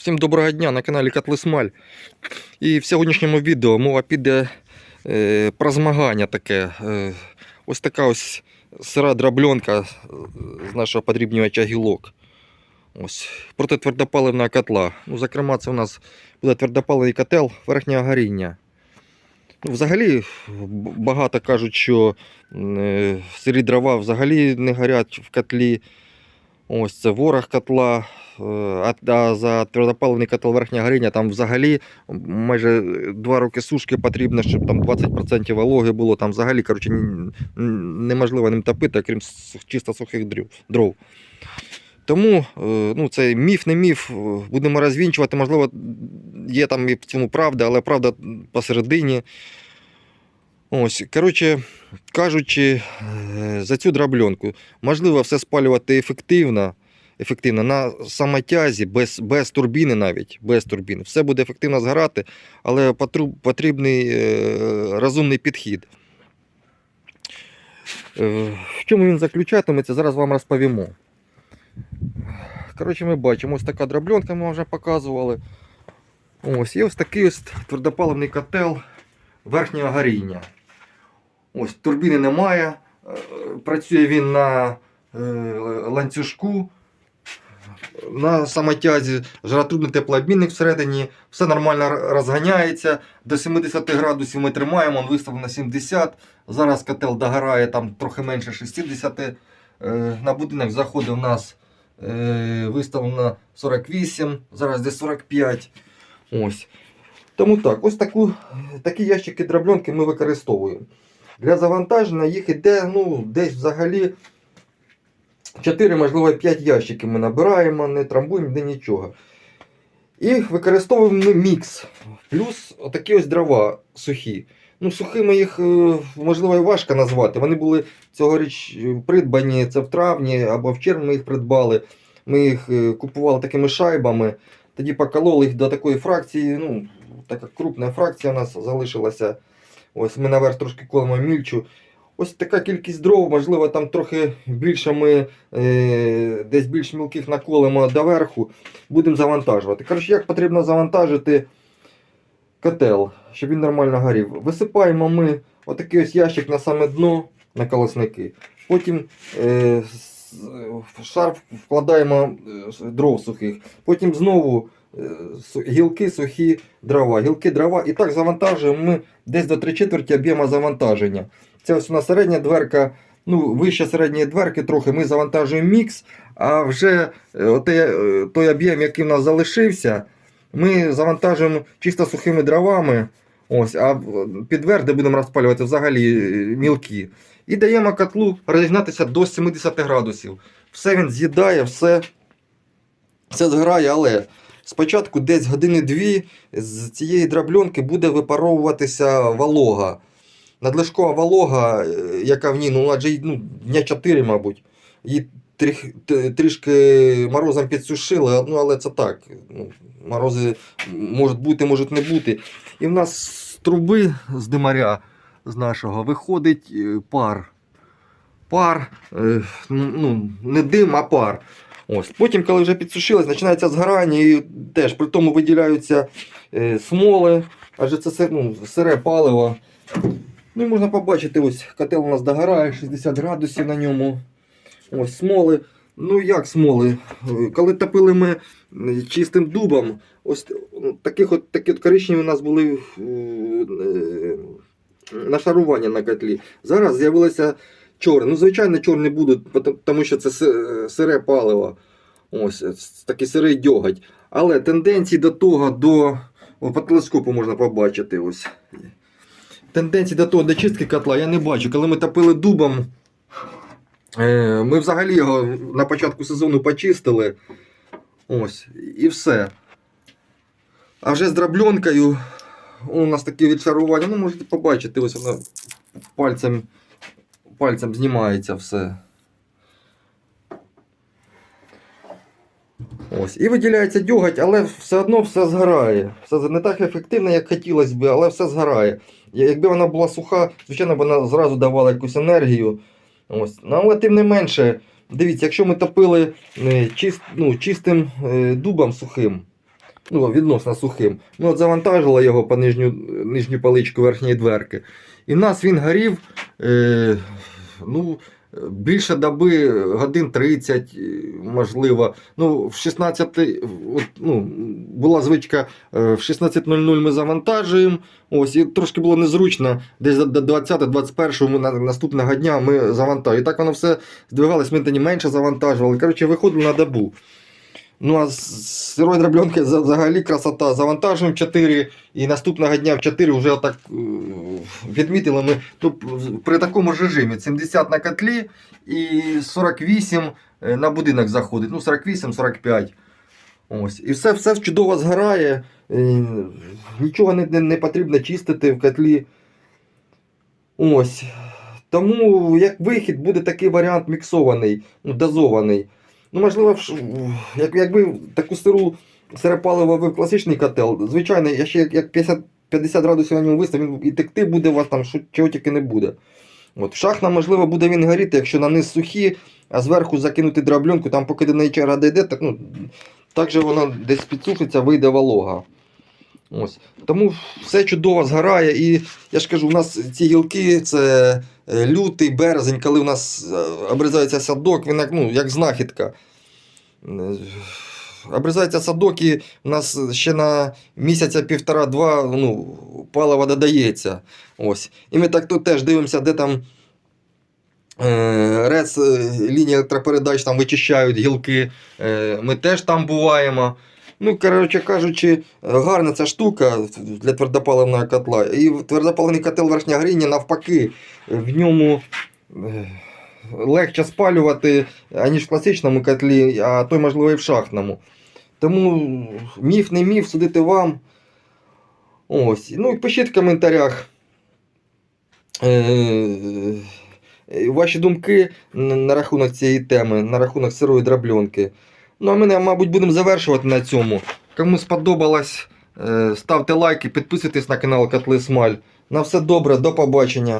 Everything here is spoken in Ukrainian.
Всім доброго дня на каналі Котлисмаль. І в сьогоднішньому відео мова піде е, про змагання таке. Е, ось така ось сира дробльонка з нашого подрібнювача гілок. Ось, проти твердопаливного котла. Ну, зокрема, це у нас буде твердопаливний котел верхнього горіння. Ну, взагалі, багато кажуть, що е, сирі дрова взагалі не горять в котлі. Ось це ворог котла. Е, А, за твердопаливний котел верхнього горіння там взагалі майже 2 роки сушки потрібно, щоб там 20% вологи було. Там взагалі коротше, неможливо ним топити, окрім чисто сухих дров. Тому е, ну, це міф, не міф, е, будемо розвінчувати. Можливо, є там і в цьому правда, але правда посередині. Ось, коротше, кажучи, е, за цю дробльонку, можливо все спалювати ефективно, ефективно на самотязі, без, без турбіни навіть, без турбіни. Все буде ефективно згорати, але потрібний е, розумний підхід. Е, в чому він заключатиметься, зараз вам розповімо. Коротше, ми бачимо, ось така дробльонка ми вже показували. Ось, і ось такий ось твердопаливний котел верхнього горіння. Ось турбіни немає. е, Працює він на е, ланцюжку, на самотязі, жаротрубний теплообмінник всередині, все нормально розганяється. До 70 градусів ми тримаємо, він виставлений на 70. Зараз котел догорає там трохи менше 60. Е, На будинок заходить у нас виставлено 48, зараз десь 45. Ось. Тому так, ось таку, такі ящики дробльонки ми використовуємо. Для завантаження їх іде ну, десь взагалі 4, можливо, 5 ящиків ми набираємо, не трамбуємо ніде нічого. І використовуємо мікс. Плюс отакі ось дрова сухі. Ну, сухими їх, е, можливо, і важко назвати. Вони були цьогоріч е, придбані, це в травні або в червні ми їх придбали. Ми їх е, купували такими шайбами. Тоді покололи їх до такої фракції. Ну, така крупна фракція у нас залишилася. Ось ми наверх трошки колемо мільчу. Ось така кількість дров, можливо, там трохи більше ми е, десь більш мілких наколимо доверху, будемо завантажувати. Коротше, як потрібно завантажити котел, щоб він нормально горів. Висипаємо ми отакий ось ящик на саме дно на колосники. Потім е, с- в шар вкладаємо е, дров сухих. Потім знову е, гілки, сухі дрова. Гілки, дрова. І так завантажуємо ми десь до 3 четверті об'єма завантаження. Це ось у нас середня дверка. Ну, вище середньої дверки трохи ми завантажуємо мікс, а вже е, е, той об'єм, який в нас залишився, ми завантажуємо чисто сухими дровами. Ось, а в- під верх, де будемо розпалювати взагалі е, мілкі. І даємо котлу розігнатися до 70 градусів. Все він з'їдає, все, все згорає, але спочатку десь години-дві з цієї дробльонки буде випаровуватися волога. Надлишкова волога, е, яка в ній, ну, адже ну, дня 4, мабуть. Її тріх- трішки морозом підсушили, ну, але це так. Ну, морози можуть бути, можуть не бути. І в нас з труби з димаря з нашого виходить е, пар. Пар, е, ну, не дим, а пар. Ось. Потім, коли вже підсушилось, починається згорання і теж при тому виділяються е, смоли, адже це ну, сире паливо. Ну і можна побачити, ось котел у нас догорає, 60 градусів на ньому. Ось смоли. Ну як смоли? Е, Коли топили ми е, чистим дубом, ось ну, таких от, такі от коричневі у нас були е, е, нашарування на котлі. Зараз з'явилося чорне. Ну, звичайно, чорні будуть, тому що це сире паливо. Ось, е, такий сирий дьоготь. Але тенденції до того, до. О, по телескопу можна побачити. ось. Тенденції до того, до чистки котла я не бачу. Коли ми топили дубом, е, ми взагалі його на початку сезону почистили. Ось, і все. А вже з дробльонкою у нас таке відшарування. Ну, можете побачити, ось воно пальцем, пальцем знімається все. Ось. І виділяється дьоготь, але все одно все згорає. Все не так ефективно, як хотілося б, але все згорає. Якби вона була суха, звичайно, вона зразу давала якусь енергію. Ось. Ну, але тим не менше, дивіться, якщо ми топили е, чист, ну, чистим е, дубом сухим, Ну, відносно сухим. ну, от завантажили його по нижню, нижню паличку верхньої дверки. І в нас він горів. Е, ну, Більше доби, годин 30, е, можливо. Ну, в 16, от, ну, була звичка, е, в 16.00 ми завантажуємо. Ось, і трошки було незручно. Десь до 20-21 ми на- наступного дня ми завантажуємо. І так воно все здвигалось, ми тоді менше завантажували. Коротше, виходили на добу. Ну, а з сирої дробльонки взагалі красота. Завантажуємо 4 і наступного дня в 4 вже отак е, відмітили ми ну, при такому ж режимі 70 на котлі і 48 е, на будинок заходить. Ну, 48-45. Ось. І все, все чудово згорає. е, Нічого не, не, не потрібно чистити в котлі. Ось. Тому як вихід буде такий варіант міксований, ну, дозований. Ну, можливо, як, якби таку сиру сиропаливо в класичний котел, звичайно, ще як, як 50, 50 градусів на ньому вистав, він і текти буде у вас там, що, чого тільки не буде. От, шахна, можливо, буде він горіти, якщо на низ сухі, а зверху закинути дробльонку, там поки до неї дійде, так, ну, так же воно десь підсушиться, вийде волога. Ось. Тому все чудово згорає. І я ж кажу, у нас ці гілки це е, лютий, березень, коли у нас е, обрізається садок, він як, ну, як знахідка. Е, Обрізається садок, і у нас ще на місяця півтора-два ну, паливо додається. Ось. І ми так тут теж дивимося, де там е, рез е, лінії електропередач там вичищають гілки. Е, ми теж там буваємо. Ну, коротше кажучи, гарна ця штука для твердопаливного котла. І твердопаливний котел верхня гріння навпаки, в ньому е, легше спалювати, аніж в класичному котлі, а той, можливо, і в шахтному. Тому міф не міф, судити вам. Ось. Ну і пишіть в коментарях. Е, Ваші думки на рахунок цієї теми, на рахунок сирої дробльонки. Ну, а ми, мабуть, будемо завершувати на цьому. Кому сподобалось, е, ставте лайки, підписуйтесь на канал Котли Смаль. На все добре, до побачення.